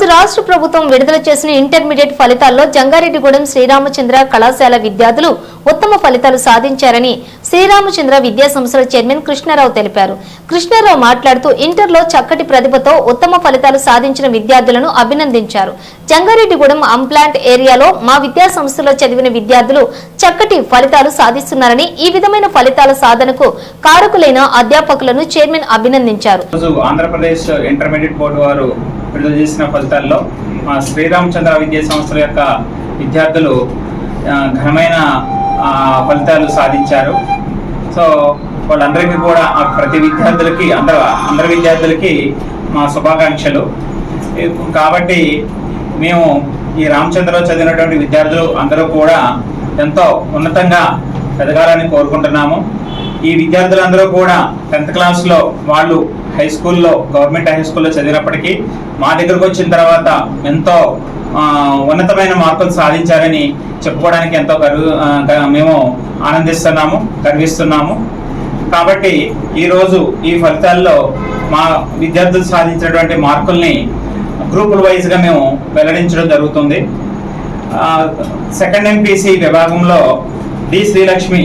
రోజు రాష్ట్ర ప్రభుత్వం విడుదల చేసిన ఇంటర్మీడియట్ ఫలితాల్లో జంగారెడ్డిగూడెం శ్రీరామచంద్ర కళాశాల విద్యార్థులు ఉత్తమ ఫలితాలు సాధించారని శ్రీరామచంద్ర విద్యా సంస్థల చైర్మన్ కృష్ణారావు తెలిపారు. కృష్ణారావు మాట్లాడుతూ ఇంటర్లో చక్కటి ప్రతిభతో ఉత్తమ ఫలితాలు సాధించిన విద్యార్థులను అభినందించారు. జంగారెడ్డిగూడెం అంప్లాంట్ ఏరియాలో మా విద్యా సంస్థలో చదివిన విద్యార్థులు చక్కటి ఫలితాలు సాధిస్తున్నారని ఈ విధమైన ఫలితాల సాధనకు కారకులైన అధ్యాపకులను చైర్మన్ అభినందించారు. ఆంధ్రప్రదేశ్ ఇంటర్మీడియట్ బోర్డు వారు విడుదల చేసిన ఫలితాల్లో మా శ్రీరామచంద్ర విద్యా సంస్థల యొక్క విద్యార్థులు ఘనమైన ఫలితాలు సాధించారు. సో వాళ్ళందరికీ కూడా ప్రతి విద్యార్థులకి అందరు అందరి విద్యార్థులకి మా శుభాకాంక్షలు. కాబట్టి మేము ఈ రామచంద్రలో చదివినటువంటి విద్యార్థులు అందరూ కూడా ఎంతో ఉన్నతంగా ఎదగాలని కోరుకుంటున్నాము. ఈ విద్యార్థులందరూ కూడా టెన్త్ క్లాస్లో వాళ్ళు హై స్కూల్లో గవర్నమెంట్ హై స్కూల్లో చదివినప్పటికీ మా దగ్గరకు వచ్చిన తర్వాత ఎంతో ఉన్నతమైన మార్కులు సాధించారని చెప్పుకోవడానికి ఎంతో గర్వ మేము ఆనందిస్తున్నాము గర్విస్తున్నాము. కాబట్టి ఈరోజు ఈ ఫలితాల్లో మా విద్యార్థులు సాధించినటువంటి మార్కుల్ని గ్రూపుల వైజ్గా మేము వెల్లడించడం జరుగుతుంది. సెకండ్ ఎంపీసీ విభాగంలో డి శ్రీలక్ష్మి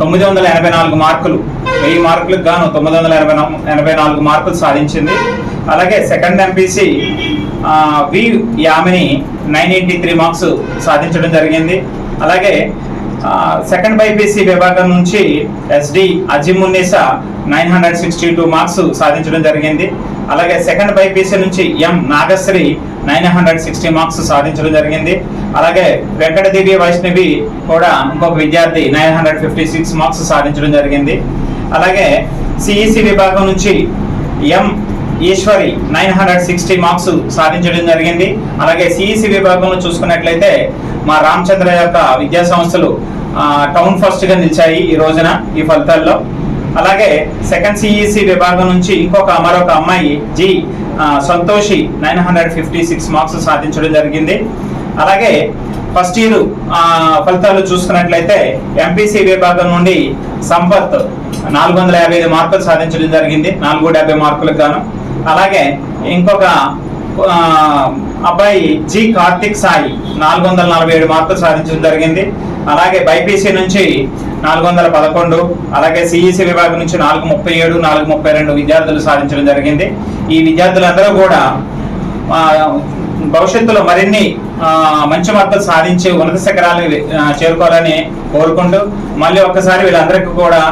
తొమ్మిది వందల ఎనభై నాలుగు మార్కులు. వెయ్యి మార్కులకు గాను తొమ్మిది వందల ఎనభై నాలుగు ఎనభై నాలుగు మార్కులు సాధించింది. అలాగే second MPC V Yamini nine eighty three marks సాధించడం జరిగింది. అలాగే సెకండ్ బైపీసీ విభాగం నుంచి S D Azimunnisa nine hundred sixty two marks సాధించడం జరిగింది. అలాగే సెకండ్ బైపీసీ నుంచి M Nagasri nine hundred sixty marks సాధించడం జరిగింది. అలాగే వెంకట దివ్య వైష్ణవి కూడా ఇంకొక విద్యార్థి nine hundred fifty six marks సాధించడం జరిగింది. అలాగే సిఈసి విభాగం నుంచి M Eswari nine hundred sixty marks సాధించడం జరిగింది. అలాగే సిఈసి విభాగంలో చూసుకున్నట్లయితే మా రామచంద్ర యొక్క విద్యా సంస్థలు టౌన్ ఫస్ట్గా నిలిచాయి ఈ రోజున ఈ ఫలితాల్లో. అలాగే సెకండ్ సిఈసి విభాగం నుంచి ఇంకొక మరొక అమ్మాయి G Santoshi nine hundred fifty six marks సాధించడం జరిగింది. అలాగే ఫస్ట్ ఇయర్ ఫలితాలు చూసుకున్నట్లయితే ఎంపీసీ విభాగం నుండి సంపత్ నాలుగు వందల యాభై ఐదు మార్కులు సాధించడం జరిగింది నాలుగు డెబ్బై మార్కులకు గాను. అలాగే ఇంకొక అబ్బాయి జి కార్తిక్ సాయి నాలుగు వందల నలభై ఏడు మార్కులు సాధించడం జరిగింది. అలాగే బైపీసీ నుంచి నాలుగు వందల పదకొండు అలాగే సిఈసి విభాగం నుంచి నాలుగు ముప్పై ఏడు నాలుగు ముప్పై రెండు విద్యార్థులు సాధించడం జరిగింది. ఈ విద్యార్థులందరూ కూడా భవిష్యత్తులో మరిన్ని మంచి మార్కులు సాధించి ఉన్నత శిఖరాలను చేరుకోవాలని కోరుకుంటూ మళ్ళీ ఒక్కసారి వీళ్ళందరికీ కూడా